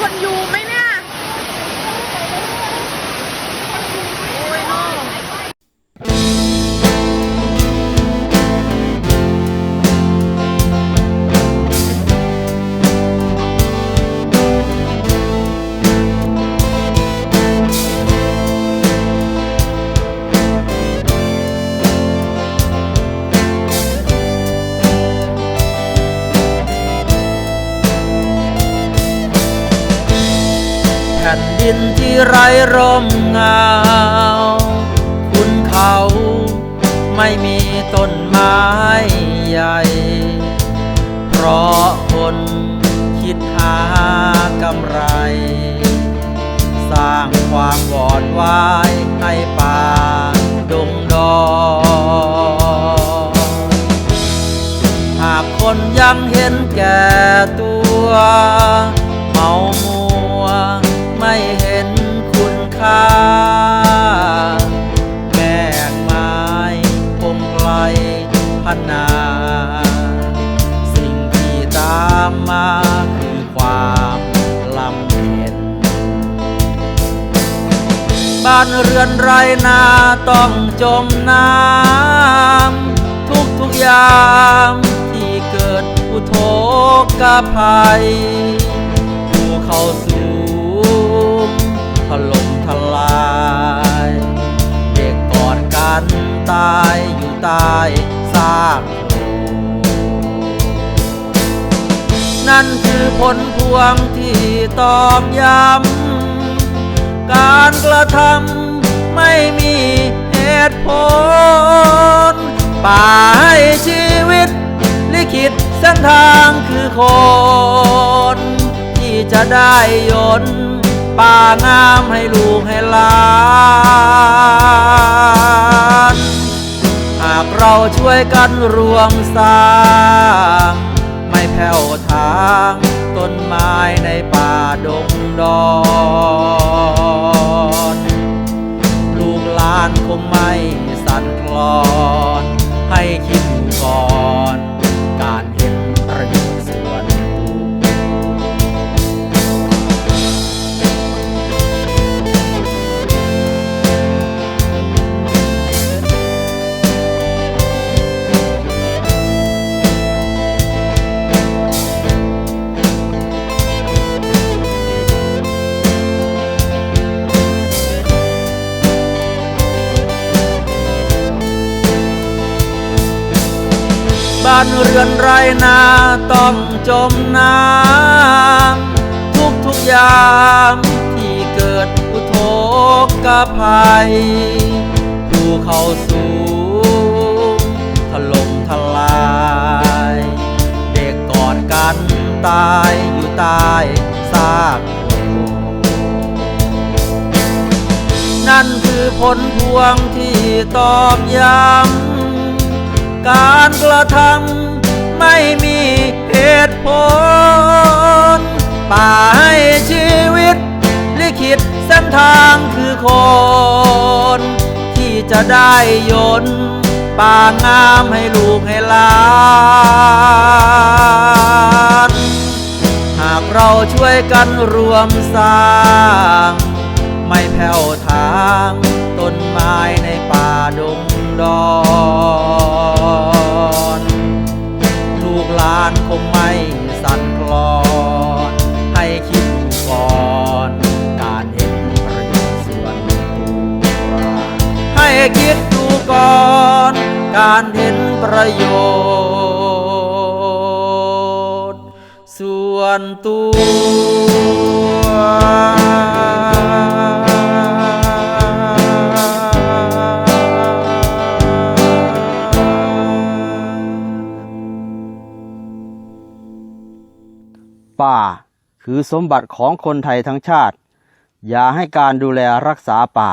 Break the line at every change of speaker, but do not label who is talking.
คนยูไม่ นที่ไร้ร่มเงา คุณเขาไม่มีต้นไม้ใหญ่ เพราะคนคิดหากำไร สร้างความวอดวายให้ป่าดงดอหากคนยังเห็นแก่ตัว ค่าแม่ไม้คงไกลพันนา สิ่งที่ตามมาคือความลำเค็น บ้านเรือนไรนาต้องจมน้ำทุกทุกยามที่เกิดอุทกภัย ใต้ซากนั่นคือผลพวงที่ตอกย้ำการกระทำไม่มีเหตุผลป่าให้ชีวิต ลิขิตเส้นทางคือคน ที่จะได้ยนป่างามให้ลูกให้หลาน เราช่วยกันรวมสร้าง ไม่แผ่วทางต้นไม้ในป่าดงดอน บ้านเรือนไรนาต้องจมน้ำทุกทุกยามที่เกิดอุทกภัยภูเขาสูงถล่มทลาย เด็กกอดกันตายอยู่ใต้ซากนั่นคือผลพวงที่ตอกย้ำ การกระทำไม่มีเหตุผล ป่าให้ชีวิต ลิขิตเส้นทางคือคน ที่จะได้ยนป่างามให้ลูกให้หลานหากเราช่วยกันรวมสร้าง ไม่แผ่วทางต้นไม้ในป่าดงดอน คิดดูก่อน การเห็นประโยชน์ ส่วนตัว
ป่าคือสมบัติของคนไทยทั้งชาติ อย่าให้การดูแลรักษาป่า